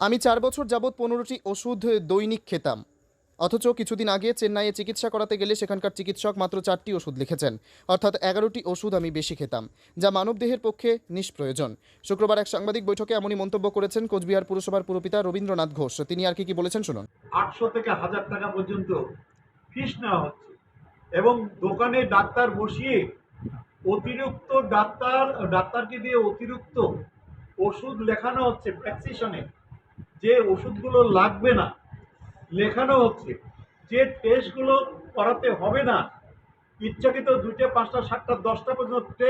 আমি চার বছর যাবৎ পনেরোটি ওষুধ দৈনিক খেতাম। অথচ কিছুদিন আগে চেন্নাইয়ে চিকিৎসা করাতে গেলে সেখানকার চিকিৎসক মাত্র চারটি ওষুধ লিখেছেন। অর্থাৎ এগারোটি ওষুধ আমি বেশি খেতাম, যা মানবদেহের পক্ষে নিষ্প্রয়োজন। শুক্রবার এক সাংবাদিক বৈঠকে এমনই মন্তব্য করেছেন কোচবিহার পুরসভার পুরপিতা রবীন্দ্রনাথ ঘোষ। তিনি আর কি কি বলেছেন শুনুন। আটশো থেকে হাজার টাকা পর্যন্ত ফিস নেওয়া হচ্ছে। এবং দোকানে ডাক্তার বসিয়ে অতিরিক্ত ডাক্তার, ডাক্তারকে দিয়ে অতিরিক্ত ওষুধ লেখানো হচ্ছে, প্রেসক্রিপশনে। যে ওষুধগুলো লাগবে না, লেখানো হচ্ছে, যে টেস্টগুলো করাতে হবে না, ইচ্ছাকৃত দুইটা, পাঁচটা, সাতটা, দশটা পর্যন্ত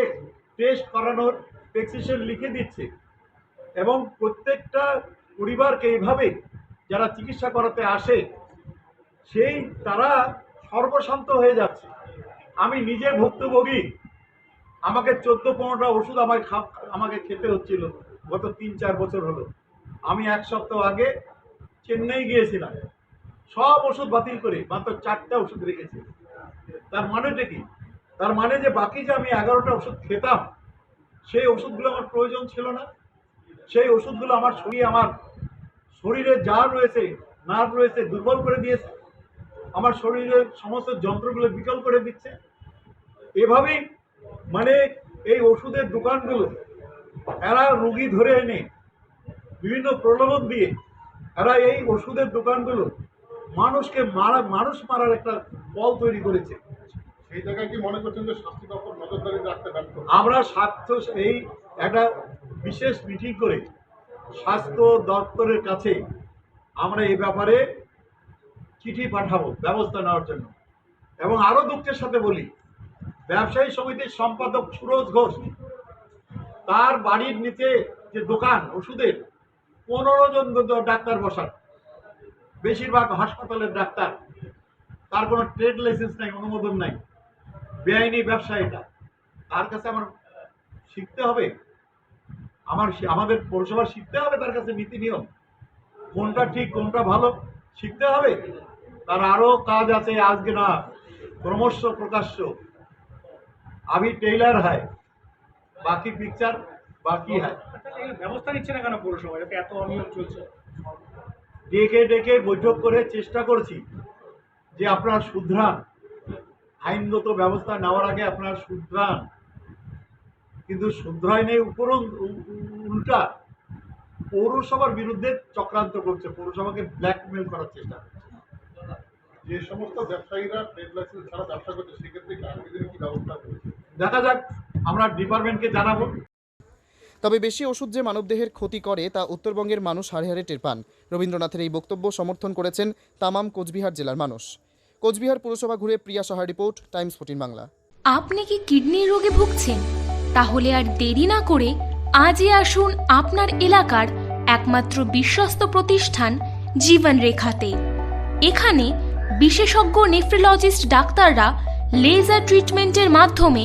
টেস্ট করানোর প্রেসক্রিপশন লিখে দিচ্ছে। এবং প্রত্যেকটা পরিবারকে এইভাবে যারা চিকিৎসা করাতে আসে, সেই তারা সর্বশান্ত হয়ে যাচ্ছে। আমি নিজে ভুক্তভোগী, আমাকে চোদ্দ, পনেরোটা ওষুধ আমাকে খা- আমাকে খেতে হচ্ছিল গত তিন, চার বছর হলো। আমি এক সপ্তাহ আগে চেন্নাই গিয়েছিলাম। সব ওষুধ বাতিল করে মাত্র চারটা ওষুধ রেখেছি। তার মানেটা কি? তার মানে যে বাকি যে আমি এগারোটা ওষুধ খেতাম, সেই ওষুধগুলো আমার প্রয়োজন ছিল না। সেই ওষুধগুলো আমার শরীর, আমার শরীরে যা রয়েছে, নার্ভ রয়েছে, দুর্বল করে দিয়েছে। আমার শরীরের সমস্ত যন্ত্রগুলো বিকল করে দিচ্ছে। এভাবেই মানে এই ওষুধের দোকানগুলো, এরা রুগী ধরে এনে বিভিন্ন প্রলোভন দিয়ে তারা এই ওষুধের দোকানগুলো মানুষকে মারা মানুষ মারার একটা পল তৈরি করেছে। সেই জায়গায় কি মনে করছেন যে স্বাস্থ্য দপ্তর নজরদারি রাখতে ব্যর্থ? আমরা স্বাস্থ্য এই একটা বিশেষ মিটিং করে স্বাস্থ্য দপ্তরের কাছে আমরা এই ব্যাপারে চিঠি পাঠাবো ব্যবস্থা নেওয়ার জন্য। এবং আরও দুঃখের সাথে বলি ব্যবসায়ী সমিতির সম্পাদক সুরজ ঘোষ তার বাড়ির নিচে যে দোকান ওষুধের পনেরো জন ডাক্তার বসান। বেশিরভাগ হাসপাতালের ডাক্তার। তার কোনো ট্রেড লাইসেন্স নাই, অনুমোদন নাই। বেআইনি ব্যবসা এটা। তার কাছে আমার শিখতে হবে। আমার আমাদের পৌরসভার শিখতে হবে তার কাছে নীতি নিয়ম। কোনটা ঠিক, কোনটা ভালো, শিখতে হবে। তার আরও কাজ আছে, আজকে না, ক্রমশ প্রকাশ্য। আমি টেইলার হয় বাকি পিকচার বাকি হয়। এই ব্যবস্থা নিচ্ছে না কেন পৌরসভা? যাতে এত অনিয়ম চলছে। ডেকে ডেকে বৈঠক করে চেষ্টা করছি যে আপনারা শুধরান। আইনগত ব্যবস্থা নেওয়ার আগে আপনারা শুধরান। কিন্তু শুধরায় নেই উপরং উল্টা পৌরসভার বিরুদ্ধে চক্রান্ত করছে। পৌরসভাকে ব্ল্যাকমেল করার চেষ্টা করছে। যে সমস্ত ব্যবসায়ীরা ট্রেড লাইসেন্স ছাড়া ব্যবসা করছে সেক্ষেত্রে কি আগামী দিনে কি ব্যবস্থা করছে দেখা যাক আমরা ডিপার্টমেন্টকে জানাব। তবে বেশি ওষুধ যে মানবদেহের ক্ষতি করে তা উত্তরবঙ্গের মানুষ হাড়ে হাড়ে টের পান। রবীন্দ্রনাথের এই বক্তব্য সমর্থন করেছেন তামাম কোচবিহার জেলার মানুষ। কোচবিহার পুরসভা ঘুরে Priya Saha report, times fourteen Bangla. আপনি কি কিডনির রোগে ভুগছেন? তাহলে আর দেরি না করে আজই আসুন আপনার এলাকার একমাত্র বিশ্বস্ত প্রতিষ্ঠান জীবন রেখাতে এখানে বিশেষজ্ঞ নেফ্রোলজিস্ট ডাক্তাররা লেজার ট্রিটমেন্টের মাধ্যমে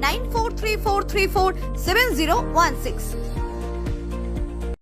9434347016